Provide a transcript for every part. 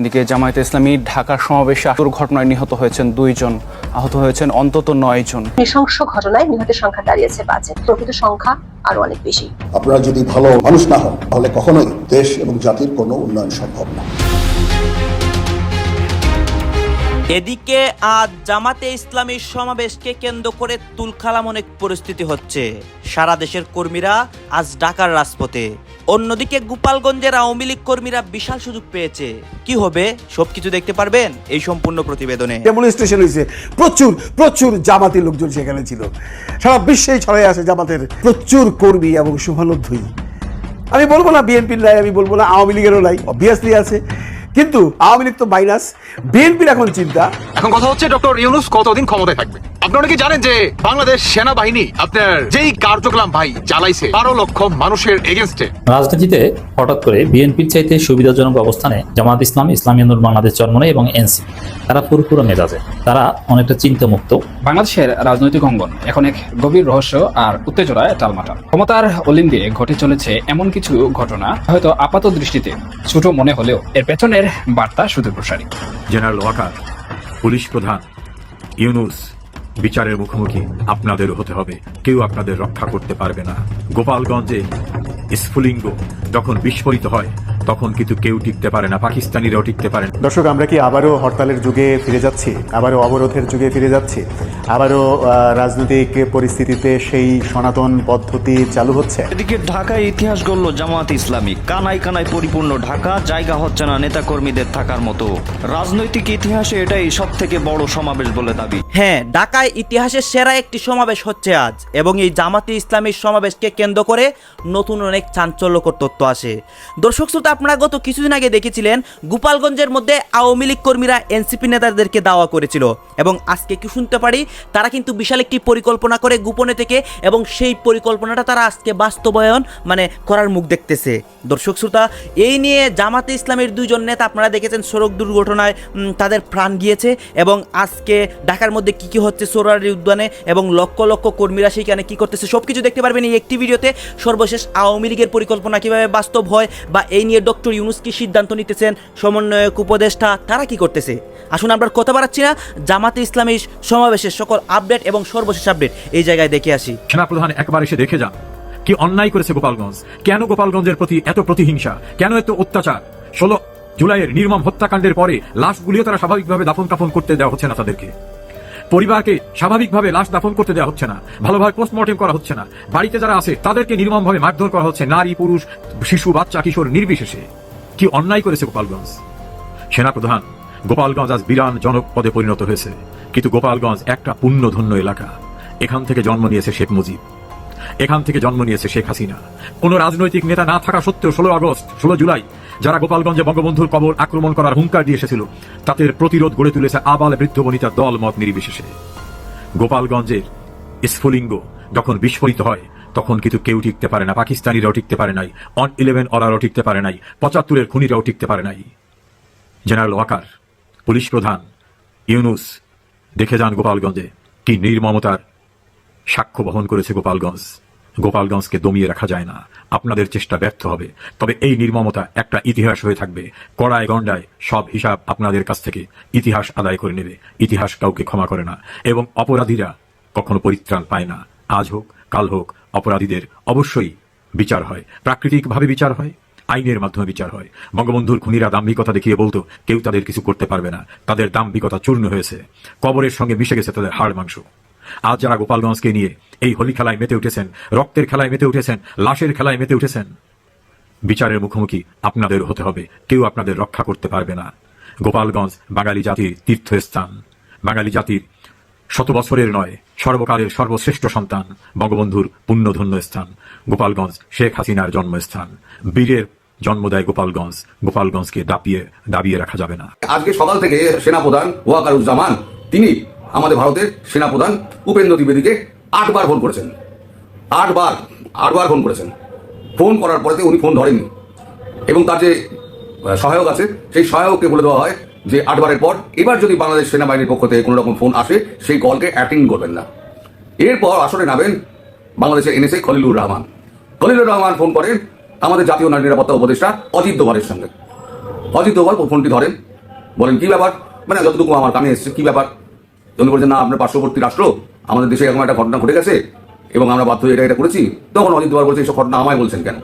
এদিকে জামায়াতে ইসলামী ঢাকা সমাবেশে দুর্ঘটনায় নিহত হয়েছেন দুইজন। আহত হয়েছেন অন্তত নয় জন। নৃশংস ঘটনায় নিহতের সংখ্যা দাঁড়িয়েছে পাঁচে প্রকৃত সংখ্যা আরও অনেক বেশি। আপনারা যদি ভালো মানুষ না হন তাহলে কখনোই দেশ এবং জাতির কোনো উন্নয়ন সম্ভব না। এদিকে আজ জামাতে ইসলামীর সমাবেশকে কেন্দ্র করে তুলখালাম অনেক পরিস্থিতি হচ্ছে। সারা দেশের কর্মীরা আজ ঢাকার রাজপথে। অন্যদিকে গোপালগঞ্জের আওয়ামী লীগ কর্মীরা বিশাল সুযোগ পেয়েছে। কি হবে? সবকিছু দেখতে পারবেন এই সম্পূর্ণ প্রতিবেদনে। ডেমনস্ট্রেশন হয়েছে প্রচুর প্রচুর জামাতি লোকজন সেখানে ছিল। সারা বিশ্বেই ছড়াই আছে জামাতের প্রচুর কর্মী এবং শুভানুধ্বয়ী আমি বলব না বিএনপির নাই আমি বলব না আওয়ামী লীগেরও নাই অবভিয়াসলি আছে। কিন্তু আওয়ামী লীগ তো মাইনাস বিএনপির এখন চিন্তা। এখন কথা হচ্ছে ডক্টর ইউনুস কতদিন ক্ষমতায় থাকবে? আপনারা কি জানেন যে বাংলাদেশ সেনাবাহিনী আপনার যেই কার্যক্রম ভাই চালাইছে বারো লক্ষ মানুষের এগেনস্টে রাজনীতিতে হঠাৎ করে বিএনপির চাইতে সুবিধাজনক অবস্থানে জামাত ইসলাম ইসলামী আন্দোলন বাংলাদেশ জন্ম নেয় এবং এনসিপি তারা পুরোপুরো মেজাজে। তারা অনেকটা চিন্তামুক্ত। বাংলাদেশের রাজনৈতিক অঙ্গন এখন এক গভীর রহস্য আর উত্তেজনায় টালমাটাল। ক্ষমতার অলিন্দে ঘটে চলেছে এমন কিছু ঘটনা হয়তো আপাত দৃষ্টিতে ছোট মনে হলেও এর পেছনের বার্তা শুধু প্রসারী জেনারেল ওয়াকার পুলিশ প্রধান ইউনুস বিচারের মুখোমুখি আপনাদের হতে হবে। কেউ আপনাদের রক্ষা করতে পারবে না। গোপালগঞ্জে স্ফুলিঙ্গ যখন বিস্ফোরিত হয় তখন কিন্তু কেউ টিকতে পারে না পাকিস্তানিরাও টিকতে পারে না। দর্শক আমরা কি আবারও হরতালের যুগে ফিরে যাচ্ছি? আবারও অবরোধের যুগে ফিরে যাচ্ছি? আবারও রাজনৈতিক পরিস্থিতিতে সেই সনাতন পদ্ধতি চালু হচ্ছে? এদিকে ঢাকায় ইতিহাস গড়ল জামাত ইসলামী। কানায় কানায় পরিপূর্ণ ঢাকা জায়গা হচ্ছে না নেতাকর্মীদের থাকার মতো। রাজনৈতিক ইতিহাসে এটাই সব থেকে বড় সমাবেশ বলে দাবি। হ্যাঁ ঢাকায় ইতিহাসের সেরা একটি সমাবেশ হচ্ছে আজ, এবং এই জামাতে ইসলামীর সমাবেশকে কেন্দ্র করে নতুন অনেক চাঞ্চল্যকর তথ্য আসে। দর্শক শ্রোতা, আপনারা গত কিছুদিন আগে দেখেছিলেন, গোপালগঞ্জের মধ্যে আওয়ামী লীগ কর্মীরা এনসিপি নেতাদেরকে দাওয়া করেছিল, এবং আজকে কি শুনতে পারি, তারা কিন্তু বিশাল একটি পরিকল্পনা করে গোপনে থেকে, এবং সেই পরিকল্পনাটা তারা আজকে বাস্তবায়ন মানে করার মুখ দেখতেছে। দর্শক শ্রোতা, এই নিয়ে জামাতে ইসলামের দুইজন নেতা, আপনারা দেখেছেন সড়ক দুর্ঘটনায় তাদের প্রাণ গিয়েছে, এবং আজকে ঢাকার মধ্যে কি কি হচ্ছে সোরারি উদ্যানে এবং লক্ষ লক্ষ কর্মীরা সেইখানে কি করতেছে সব কিছু দেখতে পারবেন এই একটি ভিডিওতে। সর্বশেষ আওয়ামী লীগের পরিকল্পনা কীভাবে বাস্তব হয় বা এই নিয়ে ডক্টর ইউনুস কি সিদ্ধান্ত নিতেছেন, সমন্বয়ক, উপদেষ্টা, তারা কি করতেছে? আসুন আমরা কথা বাড়াচ্ছি না। জামাতে ইসলামী সমাবেশের সকল আপডেট এবং সর্বশেষ আপডেট এই জায়গায় দেখে আসি। সেনাপ্রধান একবার এসে দেখে যান। কি অন্যায় করেছে গোপালগঞ্জ? কেন গোপালগঞ্জের প্রতি এত প্রতিহিংসা? কেন এত অত্যাচার? ষোলো জুলাইয়ের নির্মম হত্যাকাণ্ডের পরে লাশগুলিও তারা স্বাভাবিকভাবে দাফন কাফন করতে দেওয়া হচ্ছে না তাদেরকে। পরিবারকে স্বাভাবিকভাবে লাশ দাফন করতে দেওয়া হচ্ছে না। ভালোভাবে পোস্টমর্টেম করা হচ্ছে না। বাড়িতে যারা আছে, তাদেরকে নির্মমভাবে মারধর করা হচ্ছে। নারী, পুরুষ, শিশু, বাচ্চা, কিশোর নির্বিশেষে। কি অন্যায় করেছে গোপালগঞ্জ? সেনাপ্রধান, গোপালগঞ্জ আজ বিরান জনক পদে পরিণত হয়েছে। কিন্তু গোপালগঞ্জ একটা পুণ্যধন্য এলাকা। এখান থেকে জন্ম নিয়েছে শেখ মুজিব। এখান থেকে জন্ম নিয়েছে শেখ হাসিনা। কোন রাজনৈতিক নেতা না থাকা সত্ত্বেও ষোলো আগস্ট, ষোলো জুলাই যারা গোপালগঞ্জে বঙ্গবন্ধুর কবর আক্রমণ করার হুঙ্কার দিয়ে এসেছিল, তাদের প্রতিরোধ গড়ে তুলেছে আবাল বৃদ্ধ বনিতা দল মত নির্বিশেষে। গোপালগঞ্জের স্ফুলিঙ্গ যখন বিস্ফোরিত হয়, তখন কিন্তু কেউ টিকতে পারে না, পাকিস্তানিরাও টিকতে পারে নাই অন ইলেভেন অরারও টিকতে পারে নাই, পঁচাত্তরের খুনিরাও টিকতে পারে নাই। জেনারেল ওয়াকার, পুলিশ প্রধান ইউনুস, দেখে যান গোপালগঞ্জে কি নির্মমতার সাক্ষ্য বহন করেছে গোপালগঞ্জ। গোপালগঞ্জকে দমিয়ে রাখা যায় না। আপনাদের চেষ্টা ব্যর্থ হবে। তবে এই নির্মমতা একটা ইতিহাস হয়ে থাকবে। কড়ায় গণ্ডায় সব হিসাব আপনাদের কাছ থেকে। ইতিহাস আদায় করে নেবে। ইতিহাস কাউকে ক্ষমা করে না। এবং অপরাধীরা কখনো পরিত্রাণ পায় না। আজ হোক, কাল হোক, অপরাধীদের অবশ্যই বিচার হয়। প্রাকৃতিকভাবে বিচার হয়, আইনের মাধ্যমে বিচার হয়। বঙ্গবন্ধুর খুনিরা দাম্ভিকতা দেখিয়ে বলতো, কেউ তাদের কিছু করতে পারবে না। তাদের দাম্ভিকতা চূর্ণ হয়েছে। কবরের সঙ্গে মিশে গেছে তাদের হাড় মাংস। আজ যারা গোপালগঞ্জকে নিয়ে এই হোলি খেলায় মেতে উঠেছেন, রক্তের খেলায় মেতে উঠেছেন, লাশের খেলায় মেতে উঠেছেন, বিচারের মুখোমুখি আপনাদের হতে হবে। কেউ আপনাদের রক্ষা করতে পারবে না। গোপালগঞ্জ বাঙালি জাতির তীর্থস্থান। বাঙালি জাতির শত বছরের নয়, সর্বকালের সর্বশ্রেষ্ঠ সন্তান, বঙ্গবন্ধুর পুণ্যধন্য স্থান, গোপালগঞ্জ শেখ হাসিনার জন্মস্থান। বীরের জন্ম দেয় গোপালগঞ্জ। গোপালগঞ্জকে দাপিয়ে, দাবিয়ে রাখা যাবে না। আজকে সকাল থেকে সেনাপ্রধান ওয়াকারুজ্জামান, তিনি আমাদের ভারতের সেনাপ্রধান উপেন্দ্র দ্বিবেদীকে আটবার ফোন করেছেন। আটবার আটবার ফোন করেছেন। ফোন করার পরেতে উনি ফোন ধরেননি। এবং তার যে সহায়ক আছে, সেই সহায়ককে বলে দেওয়া হয় যে আটবারের পর এবার যদি বাংলাদেশ সেনাবাহিনীর পক্ষ থেকে কোনো রকম ফোন আসে, সেই কলকে অ্যাটেন্ড করবেন না। এরপর আসরে নামেন বাংলাদেশের এনএসএ খলিলুর রহমান। খলিলুর রহমান ফোন করেন আমাদের জাতীয় নারী নিরাপত্তা উপদেষ্টা অজিত দোভালের সঙ্গে। অজিত দোভাল ফোনটি ধরেন। বলেন, কি ব্যাপার? মানে যতটুকু আমার কানে এসছে, কি ব্যাপার? উনি বলছেন না, আপনার পার্শ্ববর্তী রাষ্ট্র, আমাদের দেশে এরকম একটা ঘটনা ঘটে গেছে এবং আমরা বাধ্য এটা এটা করেছি। তখন অজিত দুবার বলছে এইসব ঘটনা আমায় বলছেন কেন?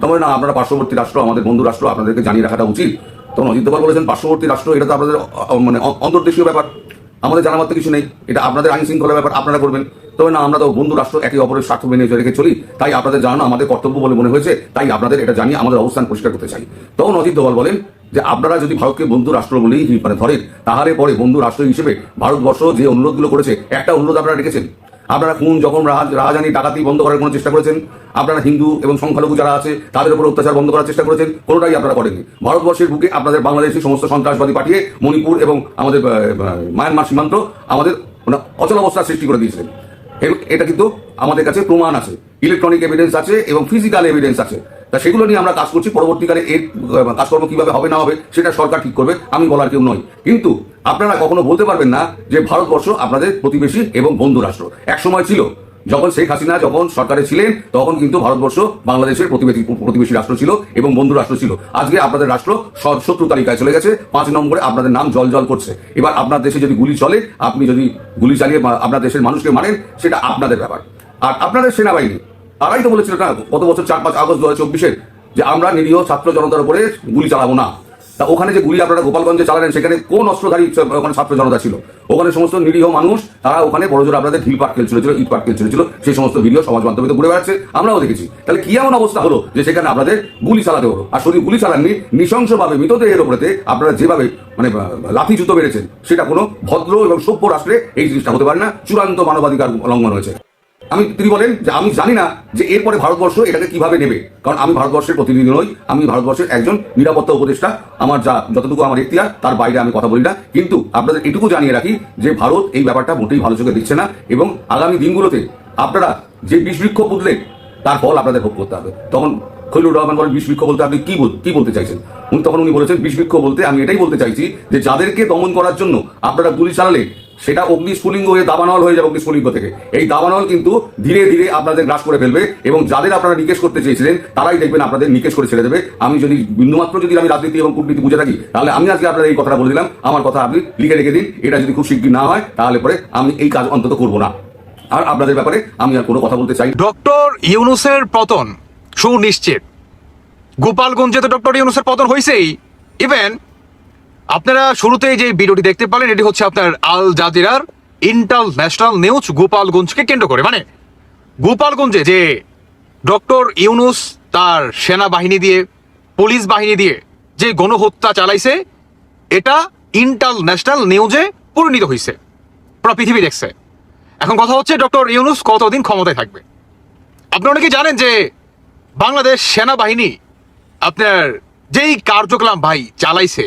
তখন না, আপনারা পার্শ্ববর্তী রাষ্ট্র, আমাদের বন্ধু রাষ্ট্র, আপনাদেরকে জানিয়ে রাখাটা উচিত। তখন অজিত দোয়ার বলেছেন, পার্শ্ববর্তী রাষ্ট্র, এটা তো আপনাদের মানে অন্তর্দেশীয় ব্যাপার। আমাদের জানার মতো কিছু নেই। এটা আপনাদের আইন শৃঙ্খলা ব্যাপার, আপনারা করবেন। তবে না, আমরা তো বন্ধু রাষ্ট্র, একে অপরের স্বার্থ মেনে রেখে চলি। তাই আপনাদের জানানো আমাদের কর্তব্য বলে মনে হয়েছে। তাই আপনাদের এটা জানিয়ে আমাদের অবস্থান পরিষ্কার করতে চাই। তখন অজিত দোয়াল বলেন যে, আপনারা যদি ভারতকে বন্ধু রাষ্ট্র বলেই মানে ধরেন, তাহলে পরে বন্ধু রাষ্ট্র হিসেবে ভারতবর্ষ যে অনুরোধগুলো করেছে, একটা অনুরোধ আপনারা রেখেছেন? আপনারা কোন যখন রাজধানী ডাকাতি বন্ধ করার কোনো চেষ্টা করেছেন? আপনারা হিন্দু এবং সংখ্যালঘু যারা আছে, তাদের উপর অত্যাচার বন্ধ করার চেষ্টা করেছেন? কোনোটাই আপনারা করেননি। ভারতবর্ষের বুকে আপনাদের বাংলাদেশের সমস্ত সন্ত্রাসবাদী পাঠিয়ে মণিপুর এবং আমাদের মায়ানমার সীমান্ত আমাদের অচল অবস্থার সৃষ্টি করে দিয়েছেন। এটা কিন্তু আমাদের কাছে প্রমাণ আছে। ইলেকট্রনিক এভিডেন্স আছে এবং ফিজিক্যাল এভিডেন্স আছে। তা সেগুলো নিয়ে আমরা কাজ করছি, পরবর্তীকালে এর কাজকর্ম কীভাবে হবে, না হবে, সেটা সরকার ঠিক করবে, আমি বলার কেউ নই। কিন্তু আপনারা কখনো বলতে পারবেন না যে ভারতবর্ষ আপনাদের প্রতিবেশী এবং বন্ধু রাষ্ট্র এক সময় ছিল, যখন শেখ হাসিনা যখন সরকারে ছিলেন, তখন কিন্তু ভারতবর্ষ বাংলাদেশের প্রতিবেশী প্রতিবেশী রাষ্ট্র ছিল এবং বন্ধু রাষ্ট্র ছিল। আজকে আপনাদের রাষ্ট্র শত্রু তালিকায় চলে গেছে, পাঁচ নম্বরে আপনাদের নাম জল জল করছে। এবার আপনার দেশে যদি গুলি চলে, আপনি যদি গুলি চালিয়ে আপনার দেশের মানুষকে মারেন, সেটা আপনাদের ব্যাপার। আর আপনাদের সেনাবাহিনী তারাই তো বলেছিল না গত বছর চার পাঁচ আগস্ট দু হাজার চব্বিশের যে আমরা নিরীহ ছাত্র জনতার উপরে গুলি চালাবো না। তা ওখানে যে গুলি আপনারা গোপালগঞ্জে চালালেন, সেখানে কোন অস্ত্রধারী ওখানে ছাত্র জনতা ছিল? ওখানে সমস্ত নিরীহ মানুষ, তারা ওখানে বড় জোর আপনাদের ঢিল পাট খেলছিল, ছিল, ইট পাট খেলছিল, ছিল, সেই সমস্ত ভিডিও সমাজ মাধ্যমে ঘুরে বেড়াচ্ছে, আমরাও দেখেছি। তাহলে কি এমন অবস্থা হলো যে সেখানে আপনাদের গুলি চালাতে হলো? আর শুধু গুলি চালাননি, নৃশংসভাবে মৃতদেহের উপরেতে আপনারা যেভাবে মানে লাঠি জুতো মেরেছেন সেটা কোনো ভদ্র এবং সভ্য রাষ্ট্রে এই জিনিসটা হতে পারে না, চূড়ান্ত মানবাধিকার লঙ্ঘন হয়েছে। আমি, তিনি বলেন যে আমি জানি না যে এরপরে ভারতবর্ষ এটাকে কীভাবে নেবে। কারণ আমি ভারতবর্ষের প্রতিনিধি নই, আমি ভারতবর্ষের একজন নিরাপত্তা উপদেষ্টা। আমার যা, যতটুকু আমার এখতিয়ার, তার বাইরে আমি কথা বলি না। কিন্তু আপনাদের এটুকু জানিয়ে রাখি যে ভারত এই ব্যাপারটা মোটেই ভালো চোখে দিচ্ছে না এবং আগামী দিনগুলোতে আপনারা যে বিষ বৃক্ষ পুতলেন তার ফল আপনাদের ভোগ করতে হবে। তখন খলিলুর রহমান বলেন বিষ বৃক্ষ বলতে আপনি কি কি বলতে চাইছেন? উনি তখন উনি বলেছেন বিষ বৃক্ষ বলতে আমি এটাই বলতে চাইছি যে যাদেরকে দমন করার জন্য আপনারা গুলি চালালে সেটা অগ্নিস্ফুলিঙ্গ হয়ে দাবানল হয়ে যাবে অগ্নিস্ফুলিঙ্গ থেকে। এই দাবানল কিন্তু ধীরে ধীরে আপনাদের গ্রাস করে ফেলবে এবং যাদের আপনারা নিকেশ করতে চেয়েছিলেন, তারাই দেখবেন আপনাদের নিকেশ করে ছেড়ে দেবে। আমি যদি বিন্দুমাত্র যদি আমি রাজনীতি এবং কূটনীতি বুঝে থাকি, তাহলে আমি আজকে আপনাদের এই কথাটা বলে দিলাম। আমার কথা আপনি লিখে রেখে দিন। এটা যদি খুব শিগগির না হয়, তাহলে পরে আমি এই কাজ অন্তত করব না। আর আপনাদের ব্যাপারে আমি আর কোনো কথা বলতে চাই ডক্টর ইউনুসের পতন, সুনিশ্চিত। গোপালগঞ্জে তো ডক্টর ইউনুসের পতন হয়েছেই ইভেন আপনারা শুরুতেই যে ভিডিওটি দেখতে পারেন এটি হচ্ছে আপনার আল জাজিরার ইন্টারন্যাশনাল নিউজ গোপালগঞ্জকে কেন্দ্র করে। মানে গোপালগঞ্জে যে ডক্টর ইউনুস তার সেনাবাহিনী দিয়ে, পুলিশ বাহিনী দিয়ে যে গণহত্যা চালাইছে, এটা ইন্টারন্যাশনাল নিউজে পরিণত হয়েছে পুরো পৃথিবী দেখছে। এখন কথা হচ্ছে, ডক্টর ইউনুস কতদিন ক্ষমতায় থাকবে? আপনি অনেকে জানেন যে বাংলাদেশ সেনাবাহিনী আপনার যেই কার্যক্রম ভাই চালাইছে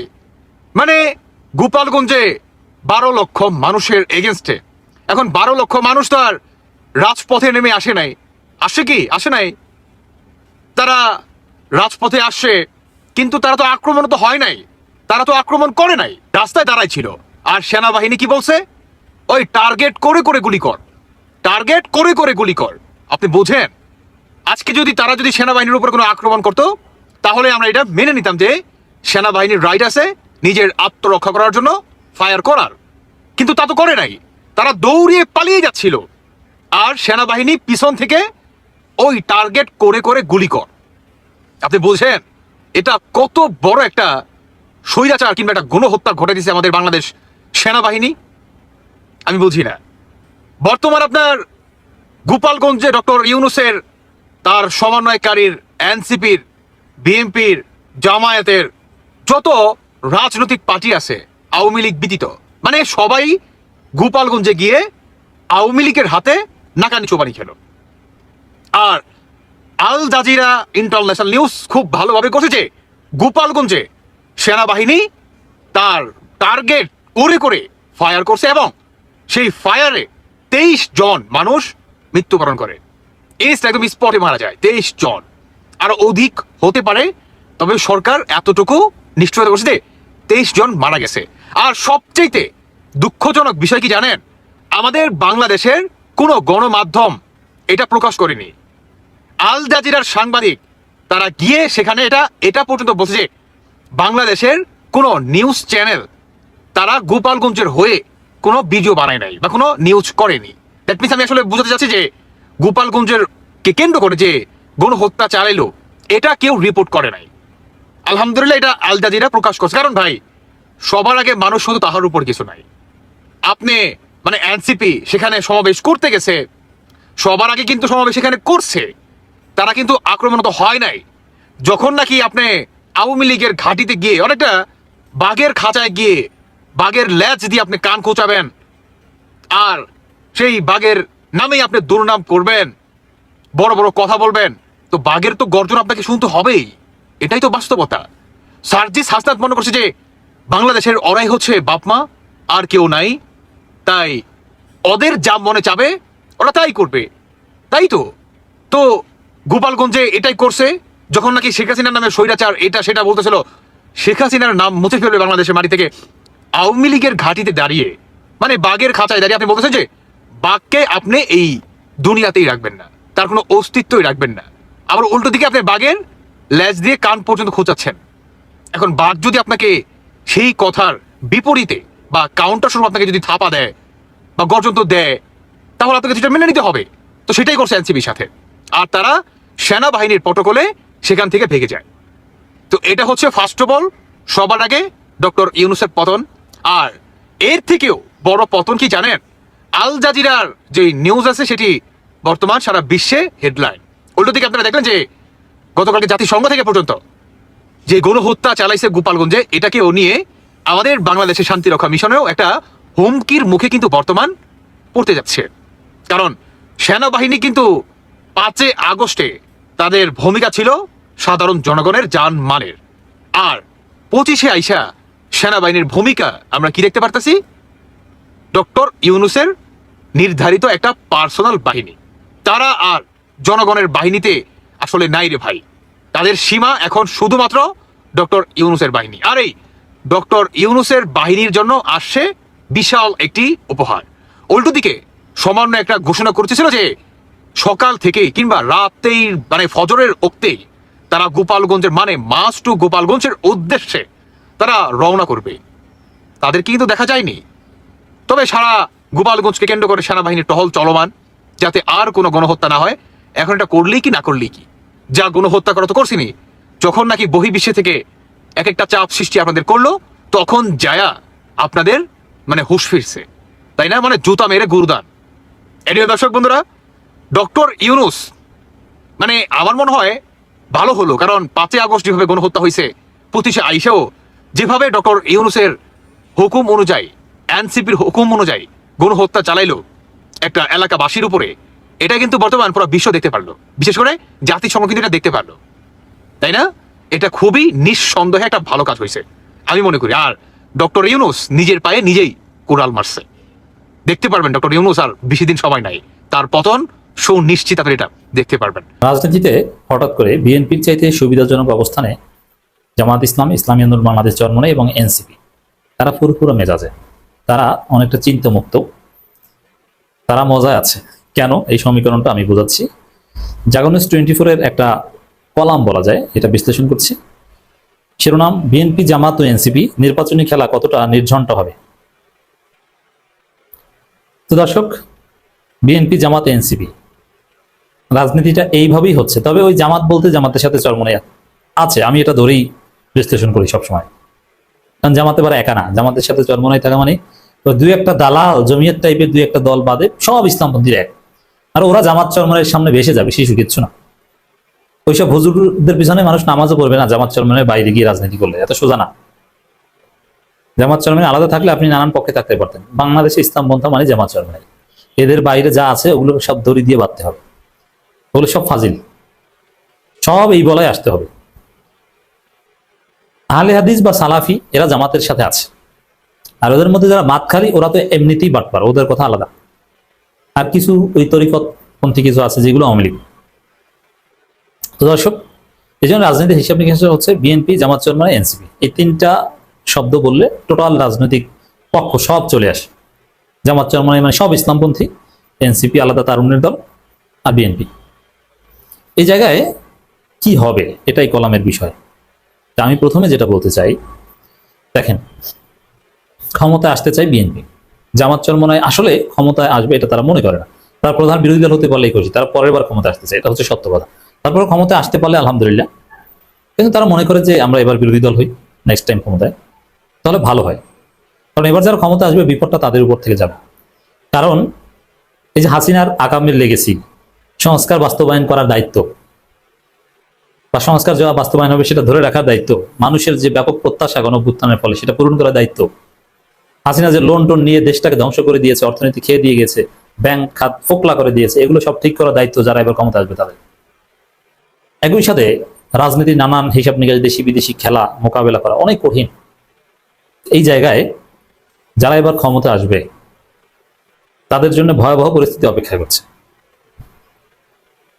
মানে গোপালগঞ্জে বারো লক্ষ মানুষের এগেনস্টে। এখন বারো লক্ষ মানুষ তো আর রাজপথে নেমে আসে নাই। আসে কি? আসে নাই। তারা রাজপথে আসছে কিন্তু তারা তো আক্রমণ তো হয় নাই। তারা তো আক্রমণ করে নাই। রাস্তায় দাঁড়াই ছিল আর সেনাবাহিনী কি বলছে? ওই টার্গেট করে করে গুলি কর। টার্গেট করে করে গুলি কর। আপনি বোঝেন? আজকে যদি তারা যদি সেনাবাহিনীর উপর কোনো আক্রমণ করতো, তাহলে আমরা এটা মেনে নিতাম যে সেনাবাহিনীর রাইট আছে নিজের আত্মরক্ষা করার জন্য ফায়ার করার। কিন্তু তা তো করে নাই। তারা দৌড়িয়ে পালিয়ে যাচ্ছিল। আর সেনাবাহিনী পিছন থেকে ওই টার্গেট করে করে গুলি কর। আপনি বলছেন, এটা কত বড় একটা স্বৈরাচার কিংবা একটা গণহত্যা ঘটে দিয়েছে আমাদের বাংলাদেশ সেনাবাহিনী? আমি বুঝি না। বর্তমান আপনার গোপালগঞ্জে ডক্টর ইউনুসের তার সমন্বয়কারীর, এনসিপির, বিএনপির জামায়াতের যত রাজনৈতিক পার্টি আছে, আওয়ামী লীগ ব্যতীত। মানে সবাই গোপালগঞ্জে গিয়ে আওয়ামী লীগের হাতে নাকানি চোবানি খেল। আর আল জাজিরা ইন্টারন্যাশনাল নিউজ খুব ভালোভাবে করেছে গোপালগঞ্জে সেনাবাহিনী তার টার্গেট করে করে ফায়ার করছে এবং সেই ফায়ারে তেইশ জন মানুষ মৃত্যুবরণ করে। জিনিসটা একদম স্পটে মারা যায়, তেইশ জন। আরও অধিক হতে পারে, তবে সরকার এতটুকু নিশ্চয়তা করছে যে তেইশ জন মারা গেছে। আর সবচেয়ে দুঃখজনক বিষয় কি জানেন? আমাদের বাংলাদেশের কোনো গণমাধ্যম এটা প্রকাশ করেনি। আল জাজিরার সাংবাদিক, তারা গিয়ে সেখানে এটা এটা পর্যন্ত বলছে যে, বাংলাদেশের কোনো নিউজ চ্যানেল তারা গোপালগঞ্জের হয়ে কোনো ভিডিও বানায় নাই বা কোনো নিউজ করেনি। দ্যাট মিনস আমি আসলে বুঝাতে চাচ্ছি যে, গোপালগঞ্জের কে কেন্দ্র করে যে গণহত্যা চালাইলো, এটা কেউ রিপোর্ট করে নাই। আলহামদুলিল্লাহ এটা আল জাজিরা প্রকাশ করছে। কারণ ভাই, সবার আগে মানুষ শুধু তাহার উপর কিছু নাই। আপনি মানে এনসিপি সেখানে সমাবেশ করতে গেছে, সবার আগে কিন্তু সমাবেশ সেখানে করছে। তারা কিন্তু আক্রমণ তো হয় নাই। যখন নাকি আপনি আওয়ামী লীগের ঘাটিতে গিয়ে, অনেকটা বাঘের খাঁচায় গিয়ে, বাঘের ল্যাচ দিয়ে আপনি কান খোঁচাবেন, আর সেই বাঘের নামেই আপনি দুর্নাম করবেন, বড় বড় কথা বলবেন, তো বাঘের তো গর্জন আপনাকে শুনতে হবেই। এটাই তো বাস্তবতা। সার্জিস হাসনাত মনে করছে যে বাংলাদেশের অরাই হচ্ছে বাপমা আর কেউ নাই, তাই ওদের যা মনে চাবে, ওরা তাই করবে। তাই তো? তো গোপালগঞ্জে এটাই করছে, যখন নাকি শেখ হাসিনার নামে স্বৈরাচার এটা সেটা বলতেছিল, শেখ হাসিনার নাম মুছে ফেলবে বাংলাদেশের মাটি থেকে আওয়ামী লীগের ঘাটিতে দাঁড়িয়ে। মানে বাঘের খাঁচায় দাঁড়িয়ে আপনি বলতেছেন যে বাঘকে আপনি এই দুনিয়াতেই রাখবেন না, তার কোনো অস্তিত্বই রাখবেন না। আবার উল্টো দিকে আপনি বাঘের ল্যাজ দিয়ে কান পর্যন্ত খোঁচাচ্ছেন। এখন বাঘ যদি আপনাকে সেই কথার বিপরীতে বা কাউন্টার স্বরূপ আপনাকে যদি থাপা দেয় বা গর্জন তো দেয়, তাহলে আপনাকে সেটা মেনে নিতে হবে। তো সেটাই করছে এনসিবির সাথে। আর তারা সেনাবাহিনীর প্রটোকলে সেখান থেকে ভেগে যায়। তো এটা হচ্ছে ফার্স্ট অফ অল সবার আগে ডক্টর ইউনুসেফ পতন। আর এর থেকেও বড় পতন কি জানেন? আল জাজিরার যে নিউজ আছে সেটি বর্তমান সারা বিশ্বে হেডলাইন উল্টো দিকে আপনারা দেখলেন যে গতকালকে জাতিসংঘ থেকে পর্যন্ত যে গণহত্যা চালাইছে গোপালগঞ্জে এটাকেও নিয়ে আমাদের বাংলাদেশের শান্তি রক্ষা মিশনেও একটা হুমকির মুখে কিন্তু বর্তমান পড়তে যাচ্ছে। কারণ সেনাবাহিনী কিন্তু পাঁচে আগস্টে তাদের ভূমিকা ছিল সাধারণ জনগণের যান মানের আর পঁচিশে আইসা সেনাবাহিনীর ভূমিকা আমরা কি দেখতে পারতেছি? ডক্টর ইউনুসের নির্ধারিত একটা পার্সোনাল বাহিনী। তারা আর জনগণের বাহিনীতে আসলে নাই রে ভাই। তাদের সীমা এখন শুধুমাত্র ডক্টর ইউনুসের বাহিনী। আর এই ডক্টর ইউনুসের বাহিনীর জন্য আসছে বিশাল একটি উপহার। উল্টো দিকে সামান্য একটা ঘোষণা করতেছিল যে সকাল থেকে কিংবা রাতেই মানে ফজরের অক্তেই তারা গোপালগঞ্জের মানে মাস টু গোপালগঞ্জের উদ্দেশ্যে তারা রওনা করবে। তাদের কিন্তু দেখা যায়নি। তবে সারা গোপালগঞ্জকে কেন্দ্র করে সেনাবাহিনীর টহল চলমান, যাতে আর কোনো গণহত্যা না হয়। এখন এটা করলেই কি, না করলেই কি? যা গণহত্যা করা তো করছিনি। যখন নাকি বহির্বিশ্বে থেকে এক একটা চাপ সৃষ্টি আপনাদের করল, তখন যায়া আপনাদের মানে হুশ ফিরছে। তাই না? মানে জুতা মেরে গুরুদান। এনিও দর্শক বন্ধুরা, ডক্টর ইউনুস মানে আমার মনে হয় ভালো হলো, কারণ পাঁচই আগস্ট যেভাবে গণহত্যা হয়েছে, পঁচিশে আইসেও, যেভাবে ডক্টর ইউনুসের হুকুম অনুযায়ী, এনসিপির হুকুম অনুযায়ী গণহত্যা চালাইলো একটা এলাকাবাসীর উপরে এটা কিন্তু বর্তমান পুরো বিশ্ব দেখতে পারল। বিশেষ করে জাতিসংঘ কিন্তু এটা দেখতে পারল। তাই না? এটা খুবই নিঃসন্দেহে একটা ভালো কাজ হয়েছে। আমি মনে করি, আর ডক্টর ইউনুস নিজের পায়ে নিজেই কোরাল মারছে। দেখতে পারবেন ডক্টর ইউনুস আর বেশি দিন সময় নাই। তার পতন সুনিশ্চিত আপনি এটা দেখতে পারবেন। রাজনীতিতে হঠাৎ করে বিএনপির চাইতে সুবিধাজনক অবস্থানে জামাত ইসলাম, ইসলামী আন্দোলন, বাংলাদেশ চরমনে এবং এনসিপি। তারা পুরোপুরো মেজাজে। তারা অনেকটা চিন্তামুক্ত। তারা মজায় আছে। কেন এই সমীকরণটা আমি বোঝাচ্ছি? জাগনিস টোয়েন্টি ফোরের একটা কলাম বলা যায়, এটা বিশ্লেষণ করছি। শিরোনাম বিএনপি জামাত ও এনসিপি নির্বাচনী খেলা কতটা নির্ঝণ্ট হবে? তো দর্শক বিএনপি জামাত এনসিপি রাজনীতিটা এইভাবেই হচ্ছে। তবে ওই জামাত বলতে জামাতের সাথে চরমনে আছে। আমি এটা ধরেই বিশ্লেষণ করি সবসময়। কারণ জামাতে এবার একা না, জামাতের সাথে চরমনায় থাকা মানে দুই একটা দালাল, জমিয়ত টাইপের দুই একটা দল বাদে সব ইসলামপন্থীর এক। আর ওরা জামাত চরমনের সামনে ভেসে যাবে, শিশু কিচ্ছু না। ওইসব হুজুরদের পিছনে মানুষ নামাজও পড়বে না, জামাত চরমনের বাইরে গিয়ে রাজনীতি করলে, এত সোজা না। জামাত চরমনে আলাদা থাকলে আপনি নানান পক্ষে থাকতে পারতেন। বাংলাদেশে ইসলাম পন্থা মানে জামাত চরমনাই এদের বাইরে যা আছে ওগুলো সব দড়ি দিয়ে বাঁধতে হবে। ওগুলো সব ফাজিল। সব এই বলায় আসতে হবে। আহলে হাদিস বা সালাফি, এরা জামাতের সাথে আছে। আর ওদের মধ্যে যারা মাতখালি, ওরা তো এমনিতেই বাটপার, ওদের কথা আলাদা। আর কিছু ওই তরিকত পন্থী কিছু আছে যেগুলো আওয়ামী লীগ। তো দর্শক, এই জন্য রাজনীতির হিসাব নিকাশ হচ্ছে বিএনপি জামাত চরমানে এনসিপি এই তিনটা শব্দ বললে টোটাল রাজনৈতিক পক্ষ সব চলে আসে। জামাত চরমানে মানে সব ইসলামপন্থী এনসিপি আলাদা তারুণ্যের দল আর বিএনপি এই জায়গায় কি হবে? এটাই কলামের বিষয়। আমি প্রথমে যেটা বলতে চাই, দেখেন ক্ষমতা আসতে চাই বিএনপি জামাত চরমনায় আসলে ক্ষমতায় আসবে এটা তারা মনে করে না। তারা প্রধান বিরোধী দল হতে পারলেই খুশি, তারা পরের বার ক্ষমতা আসতেছে, এটা হচ্ছে সত্য কথা। তারপরে ক্ষমতায় আসতে পারলে আলহামদুলিল্লাহ। কিন্তু তারা মনে করে যে আমরা এবার বিরোধী দল হই নেক্সট টাইম ক্ষমতায়, তাহলে ভালো হয়। কারণ এবার যারা ক্ষমতা আসবে, বিপদটা তাদের উপর থেকে যাবে। কারণ এই যে হাসিনার আগামীর লেগেছি সংস্কার বাস্তবায়ন করার দায়িত্ব, বা সংস্কার যা বাস্তবায়ন হবে সেটা ধরে রাখার দায়িত্ব, মানুষের যে ব্যাপক প্রত্যাশা গণভ্যুত্থানের ফলে সেটা পূরণ করার দায়িত্ব হাসিনা যে লোন টোন নিয়ে দেশটাকে ধ্বংস করে দিয়েছে, অর্থনীতি খেয়ে দিয়ে গেছে ব্যাংক খাত ফোকলা করে দিয়েছে, এগুলো সব ঠিক করার দায়িত্ব যারা এবার ক্ষমতা আসবে তাদের। একই সাথে রাজনীতির নানান হিসাব নিকাশ, দেশি বিদেশি খেলা, মোকাবেলা করা অনেক কঠিন। এই জায়গায় যারা এবার ক্ষমতা আসবে, তাদের জন্য ভয়াবহ পরিস্থিতি অপেক্ষা করছে।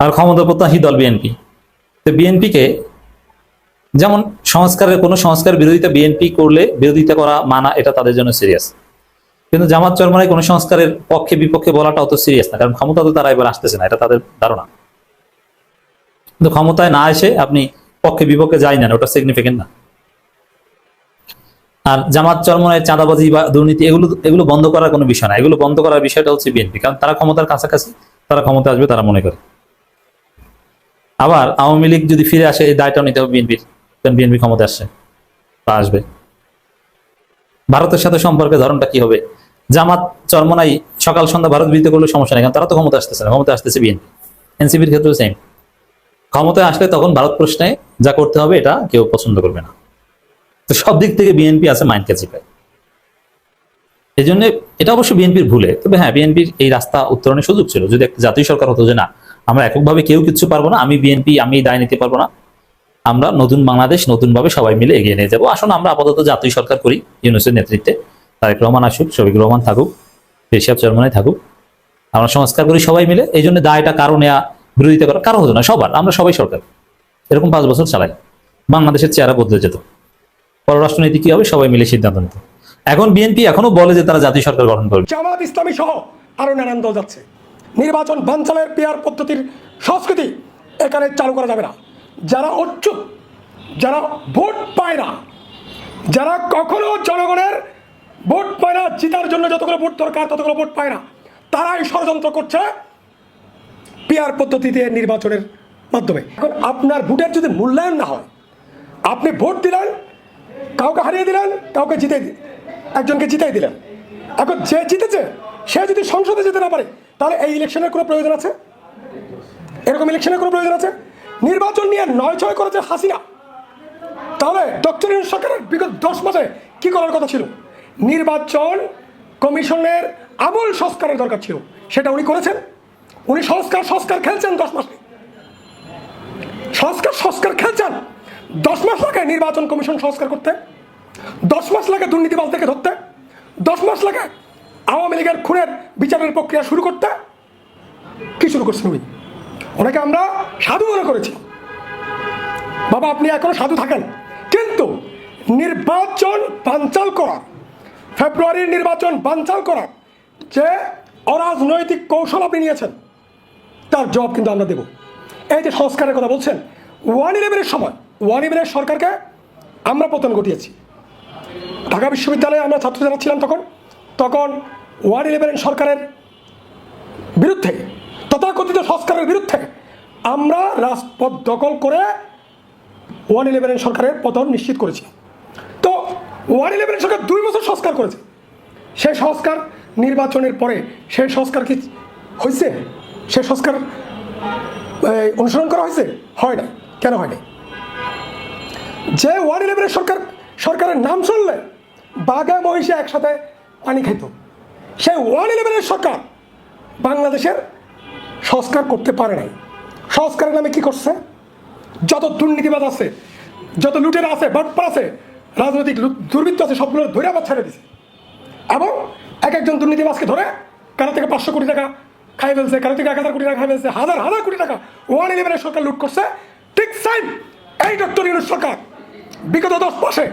আর ক্ষমতা প্রত্যাশী দল বিএনপি। তো বিএনপিকে যেমন সংস্কারের, কোনো সংস্কার বিরোধিতা বিএনপি করলে বিরোধিতা করা মানা এটা তাদের জন্য সিরিয়াস কিন্তু জামাত চরমানের কোনো সংস্কারের পক্ষে বিপক্ষে বলাটা অত সিরিয়াস না, কারণ ক্ষমতা তো তারা এবার আসতেছে না, এটা তাদের ধারণা। কিন্তু ক্ষমতায় না এসে আপনি পক্ষে বিপক্ষে যাই না, ওটা সিগনিফিকেন্ট না। আর জামাত চরমনের চাঁদাবাজি বা দুর্নীতি, এগুলো এগুলো বন্ধ করার কোনো বিষয় না, এগুলো বন্ধ করার বিষয়টা হচ্ছে বিএনপি কারণ তারা ক্ষমতার কাছাকাছি, তারা ক্ষমতা আসবে, তারা মনে করে। আবার আওয়ামী লীগ যদি ফিরে আসে, এই দায়টাও নিতে হবে বিএনপির কারণ বিএনপি ক্ষমতা আসছে বা আসবে। ভারতের সাথে সম্পর্কের ধরনটা কি হবে? জামাত চরমনাই সকাল সন্ধ্যা ভারত বিরোধিতা করলে সমস্যা নেই, কারণ তারা তো ক্ষমতা আসতেছে না ক্ষমতা আসতেছে বিএনপি এনসিপির ক্ষেত্রেও সেম ক্ষমতায় আসলে তখন ভারত প্রশ্নে যা করতে হবে, এটা কেউ পছন্দ করবে না। তো সব দিক থেকে বিএনপি আছে মাইন্ড ক্যাচিপায় এই জন্য এটা অবশ্য বিএনপির ভুলে, তবে হ্যাঁ বিএনপির এই রাস্তা উত্তরণের সুযোগ ছিল। যদি একটা জাতীয় সরকার হতো যে না, আমরা এককভাবে কেউ কিছু পারব না, আমি বিএনপি আমি দায় নিতে পারব না আমরা নতুন বাংলাদেশ, নতুনভাবে সবাই মিলে এগিয়ে নিয়ে যাব। আসুন, আমরা আপাতত জাতীয় সরকার করি, ইউনুসের নেতৃত্বে। তারেক রহমান আসুক শফিক রহমান থাকুক পেশিয়াব চেয়ারম্যানে থাকুক। আমরা সংস্কার করি সবাই মিলে, এই জন্য দায়টা কারও নেয়া বিরোধিতা করা, কারও হতো না, সবার, আমরা সবাই সরকার। এরকম পাঁচ বছর চালাই, বাংলাদেশের চেহারা বদলে যেত। পররাষ্ট্রনীতি কি হবে, সবাই মিলে সিদ্ধান্ত নিত। এখন বিএনপি এখনও বলে যে তারা জাতীয় সরকার গঠন করবে। জামাত ইসলামী সহ আরও নানান দল যাচ্ছে। নির্বাচন বানচালের পেয়ার পদ্ধতির সংস্কৃতি এখানে চালু করা যাবে না। যারা অচ্যুত যারা ভোট পায় না, যারা কখনো জনগণের ভোট পায় না, জিতার জন্য যতগুলো ভোট দরকার, ততগুলো ভোট পায় না, তারাই ষড়যন্ত্র করছে পেয়ার পদ্ধতিতে নির্বাচনের মাধ্যমে। এখন আপনার ভোটের যদি মূল্যায়ন না হয়, আপনি ভোট দিলেন, কাউকে হারিয়ে দিলেন, কাউকে জিতে একজনকে জিতাই দিলেন। এখন যে জিতেছে, সে যদি সংসদে যেতে না পারে, তাহলে এই ইলেকশনের কোনো প্রয়োজন আছে? এরকম ইলেকশনের কোনো প্রয়োজন আছে? নির্বাচন নিয়ে নয় ছয় করেছে হাসিনা। তাহলে ইউনূস সরকারের বিগত দশ মাসে কি করার কথা ছিল? নির্বাচন কমিশনের আমূল সংস্কারের দরকার ছিল। সেটা উনি করেছেন। উনি সংস্কার সংস্কার খেলছেন দশ মাসে। সংস্কার সংস্কার খেলছেন। দশ মাস লাগে নির্বাচন কমিশন সংস্কার করতে। দশ মাস লাগে দুর্নীতিবাজদেরকে ধরতে। দশ মাস লাগে আওয়ামী লীগের খুনের বিচারের প্রক্রিয়া শুরু করতে। কি শুরু করছেন উনি? ওনাকে আমরা সাধু মনে করেছি। বাবা, আপনি এখনও সাধু থাকেন। কিন্তু নির্বাচন বানচাল করা, ফেব্রুয়ারির নির্বাচন বানচাল করার যে অরাজনৈতিক কৌশল আপনি নিয়েছেন, তার জবাব কিন্তু আমরা দেব। এই যে সংস্কারের কথা বলছেন, ওয়ান ইলেভেনের সময়, ওয়ান ইলেভেনের সরকারকে আমরা পতন ঘটিয়েছি। ঢাকা বিশ্ববিদ্যালয়ে আমরা ছাত্র ছিলাম তখন তখন ওয়ান ইলেভেন সরকারের বিরুদ্ধে তথাকথিত সংস্কারের বিরুদ্ধে আমরা রাজপথ দখল করে ওয়ান ইলেভেন সরকারের পতন নিশ্চিত করেছি। তো ওয়ান ইলেভেন সরকার দুই বছর সংস্কার করেছে। সেই সংস্কার নির্বাচনের পরে সেই সংস্কার কি হয়েছে? সেই সংস্কার অনুসরণ করা হয়েছে? হয় না কেন হয়নি যে ওয়ান ইলেভেনের সরকার, সরকারের নাম শুনলে বাঘা মহিষে একসাথে পানি খাইত। সেই ওয়ান ইলেভেনের সরকার বাংলাদেশের সংস্কার করতে পারে নাই। সংস্কারের নামে কি করছে? যত দুর্নীতিবাদ আছে, যত লুটেরা আছে, বাটপার আছে, রাজনৈতিক দুর্বৃত্ত আছে, সবগুলো ধরে আবার ছেড়ে দিছে। এবং এক একজন দুর্নীতিবাজকে ধরে কারও থেকে পাঁচশো কোটি টাকা খাই ফেলছে, কারও থেকে এক হাজার কোটি টাকা খাই ফেলছে, হাজার হাজার কোটি টাকা ওয়ান ইলেভেনের সরকার লুট করছে। ঠিক সাইম এই ডক্টর ইউনুস সরকার বিগত দশ মাসে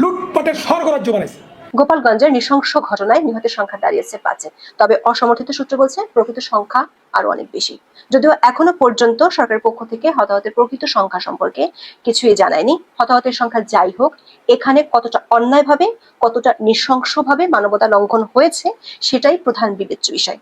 লুটপাটের স্বর্গরাজ্য বানাইছে। গোপালগঞ্জের নৃশংস ঘটনায় নিহতের সংখ্যা দাঁড়িয়েছে পাঁচে। তবে অসমর্থিত সূত্র বলছে, প্রকৃত সংখ্যা আরও অনেক বেশি। যদিও এখনও পর্যন্ত সরকারের পক্ষ থেকে হতাহতের প্রকৃত সংখ্যা সম্পর্কে কিছুই জানায়নি। হতাহতের সংখ্যা যাই হোক, এখানে কতটা অন্যায়ভাবে, কতটা নৃশংসভাবে মানবতা লঙ্ঘন হয়েছে, সেটাই প্রধান বিবেচ্য বিষয়।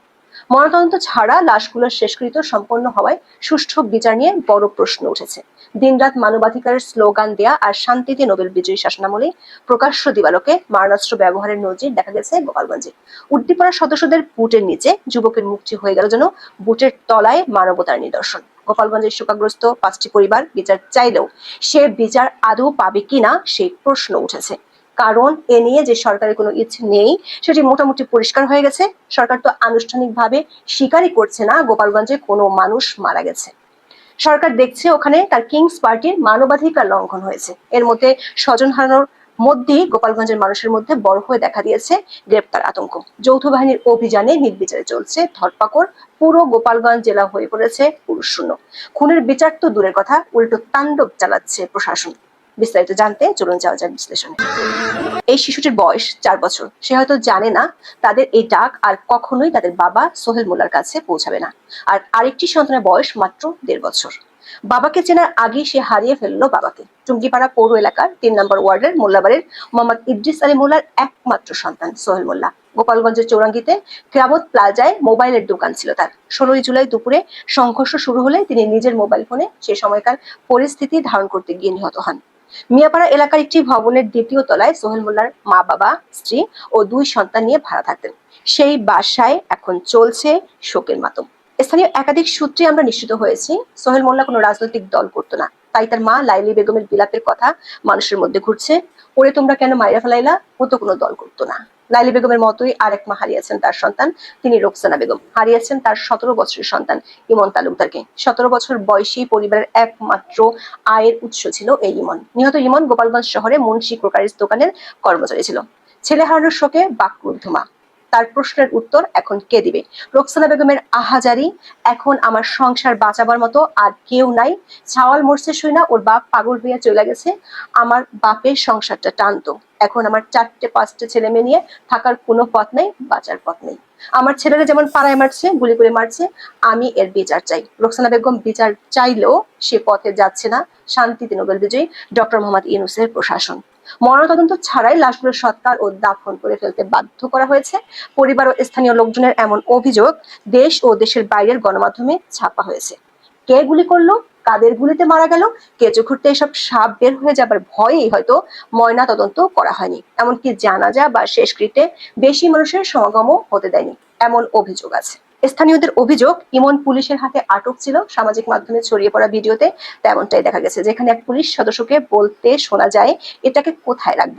ময়নাতদন্ত ছাড়া লাশগুলোর শেষকৃত সম্পন্ন হওয়ায় সুষ্ঠু বিচার নিয়ে বড় প্রশ্ন উঠেছে। দিনরাত মানবাধিকারের স্লোগান দেয়া আর শান্তিতে নোবেল বিজয়ী শাসনামলে প্রকাশ্য দিবালোকে মারণাস্ত্র ব্যবহারের নজির দেখা গেছে গোপালগঞ্জে। উদ্দীপনা সদস্যদের বুটের নিচে যুবকের মুক্তি হয়ে গেল যেন বুটের তলায় মানবতার নিদর্শন। গোপালগঞ্জের শোকাগ্রস্ত পাঁচটি পরিবার বিচার চাইলেও সে বিচার আদৌ পাবে কিনা সেই প্রশ্ন উঠেছে। কারণ এ নিয়ে যে সরকারের কোনো ইচ্ছে নেই, সেটি মোটামুটি পরিষ্কার হয়ে গেছে। সরকার তো আনুষ্ঠানিকভাবে স্বীকারই করছে না গোপালগঞ্জে কোনো মানুষ মারা গেছে। সরকার দেখছে ওখানে তার কিংস পার্টির মানবাধিকার লঙ্ঘন হয়েছে। এর মধ্যে স্বজন হারানোর মধ্যেই গোপালগঞ্জের মানুষের মধ্যে বড় হয়ে দেখা দিয়েছে গ্রেপ্তার আতঙ্ক। যৌথ বাহিনীর অভিযানে নির্বিচারে চলছে ধরপাকড়। পুরো গোপালগঞ্জ জেলা হয়ে পড়েছে পুরুষ শূন্য। খুনের বিচার তো দূরের কথা, উল্টো তাণ্ডব চালাচ্ছে প্রশাসন। বিস্তারিত জানতে চলুন যাওয়া যাক বিশ্লেষণে। এই শিশুটির বয়স চার বছর। সে হয়তো জানে না তাদের এই ডাক আর কখনোই তাদের বাবা সোহেল মোল্লার কাছে পৌঁছাবে না। আর আরেকটি সন্তানের বয়স মাত্র দেড় বছর। বাবাকে চেনার আগেই সে হারিয়ে ফেলল বাবাকে। টুঙ্গিপাড়া পৌর এলাকার তিন নম্বর ওয়ার্ডের মোল্লাবাড়ির মোহাম্মদ ইদ্রিস আলী মোল্লার একমাত্র সন্তান সোহেল মোল্লা। গোপালগঞ্জের চৌরাঙ্গিতে ক্রামত প্লাজায় মোবাইলের দোকান ছিল তার। ষোলোই জুলাই দুপুরে সংঘর্ষ শুরু হলে তিনি নিজের মোবাইল ফোনে সে সময়কার পরিস্থিতি ধারণ করতে গিয়ে নিহত হন। মিয়াপাড়া এলাকার একটি ভবনের দ্বিতীয় তলায় সোহেল মোল্লার মা বাবা, স্ত্রী ও দুই সন্তান নিয়ে ভাড়া থাকতেন। সেই বাসায় এখন চলছে শোকের মাতম। স্থানীয় একাধিক সূত্রে আমরা নিশ্চিত হয়েছি, সোহেল মোল্লা কোনো রাজনৈতিক দল করতো না। তাই তার মা লাইলি বেগমের বিলাপের কথা মানুষের মধ্যে ঘুরছে। ওরে তোমরা কেন মাইরা ফেলাইলা? ও তো কোনো দল করতো না। লাইলি বেগমের মতোই আরেক মা হারিয়েছেন তার সন্তান, তিনি রোকসানা বেগম। হারিয়েছেন তার সতেরো বছরের সন্তান ইমন তালুকদারকে। সতেরো বছর বয়সী পরিবারের একমাত্র আয়ের উৎস ছিল এই ইমন। নিহত ইমন গোপালগঞ্জ শহরে মুন্সি ক্রোকারিস দোকানের কর্মচারী ছিল। ছেলে হারানোর শোকে বাক্রুদ্ধ মা। তার প্রশ্নের উত্তর এখন কে দিবে? রোকসানা বেগমের আহাজারি, এখন আমার সংসার বাঁচাবার মতো আর কেউ নাই। ছাওয়াল মরছে শুই না, ওর বাপ পাগল হইয়া চলে গেছে। আমার বাপের সংসারটা টানতো। এখন আমার চারটে, পাঁচটা ছেলে মেয়ে নিয়ে থাকার কোনো পথ নেই, বাঁচার পথ নেই। আমার ছেলেরা যেমন পাড়ায় মারছে, গুলি করে মারছে, আমি এর বিচার চাই। রোকসানা বেগম বিচার চাইলেও সে পথে যাচ্ছে না। শান্তিতে নোবেল বিজয়ী ডক্টর মোহাম্মদ ইউনুসের প্রশাসন। ময়নাতদন্ত ছাড়াই লাশগুলো সৎকার ও দাফন করে ফেলতে বাধ্য করা হয়েছে। পরিবার ও স্থানীয় লোকজনের এমন অভিযোগ দেশ ও দেশের বাইরের গণমাধ্যমে ছাপা হয়েছে। কে গুলি করল? কাদের গুলিতে মারা গেল? কেঁচো খুঁড়তে এসব সাপ বের হয়ে যাবার ভয়েই হয়তো ময়না তদন্ত করা হয়নি। এমনকি জানাজা বা শেষকৃত্যে বেশি মানুষের সমাগমও হতে দেয়নি। এমন অভিযোগ আছে। স্থানীয়দের অভিযোগ, ইমন পুলিশের হাতে আটক ছিল সামাজিক মাধ্যমে ছড়িয়ে পড়া ভিডিওতে, তেমনটাই দেখা গেছে। যেখানে এক পুলিশ সদস্যকে বলতে শোনা যায়, এটাকে কোথায় রাখব?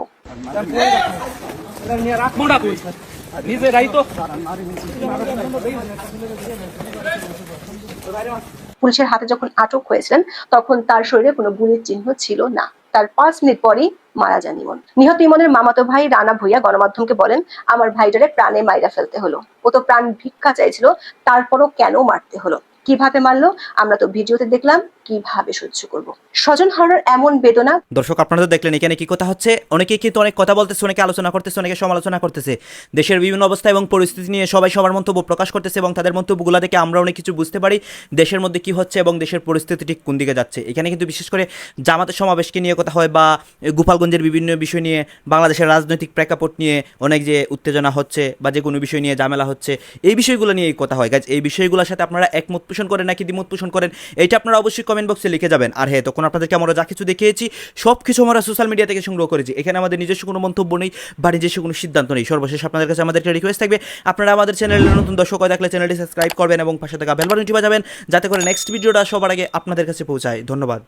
পুলিশের হাতে যখন আটক হয়েছিলেন, তখন তার শরীরে কোনো গুলির চিহ্ন ছিল না। তার পাঁচ মিনিট পরই মারা যান ইমন। নিহত ইমনের মামাতো ভাই রানা ভুইয়া গণমাধ্যমকে বলেন, আমার ভাইটারে প্রাণে মাইরা ফেলতে হলো। ও তো প্রাণ ভিক্ষা চাইছিল, তারপরও কেন মারতে হলো? কীভাবে মারলো? আমরা তো ভিডিওতে দেখলাম কীভাবে সহ্য করব? স্বজন হারানোর এমন বেদনা। দর্শক, আপনারা তো দেখলেন, এখানে কি কথা হচ্ছে। অনেকে কিন্তু অনেক কথা বলতেছে, অনেকে আলোচনা করতেছে, অনেকে সমালোচনা করতেছে। দেশের বিভিন্ন অবস্থা এবং পরিস্থিতি নিয়ে সবাই সবার মন্তব্য প্রকাশ করতেছে এবং তাদের মন্তব্যগুলো দেখে আমরা অনেক কিছু বুঝতে পারি দেশের মধ্যে কি হচ্ছে এবং দেশের পরিস্থিতি ঠিক কোন দিকে যাচ্ছে। এখানে কিন্তু বিশেষ করে জামাতের সমাবেশকে নিয়ে কথা হয় বা গোপালগঞ্জের বিভিন্ন বিষয় নিয়ে, বাংলাদেশের রাজনৈতিক প্রেক্ষাপট নিয়ে অনেক যে উত্তেজনা হচ্ছে বা যে কোনো বিষয় নিয়ে ঝামেলা হচ্ছে, এই বিষয়গুলো নিয়ে কথা হয়। গাছ এই বিষয়গুলোর সাথে আপনারা একমত পোষণ করেন নাকি দ্বিমত পোষণ করেন, এইটা আপনারা অবশ্যই কমেন্ট বক্সে লিখে যাবেন। আর হ্যাঁ তখন আপনাদেরকে আমরা যা কিছু দেখিয়েছি সব কিছু আমরা সোশ্যাল মিডিয়া থেকে সংগ্রহ করেছি। এখানে আমাদের নিজস্ব কোনো মন্তব্য নেই বা নিজস্ব কোনো সিদ্ধান্ত নেই। সর্বশেষ আপনাদের কাছে আমাদের রিকোয়েস্ট থাকবে, আপনারা আমাদের চ্যানেলের নতুন দর্শক হয়ে থাকলে চ্যানেলটি সাবস্ক্রাইব করবেন এবং পাশে থাকা বেলবার বাটনটি বাজাবেন যাতে করে নেক্সট ভিডিওটা সবার আগে আপনাদের কাছে পৌঁছায়। ধন্যবাদ।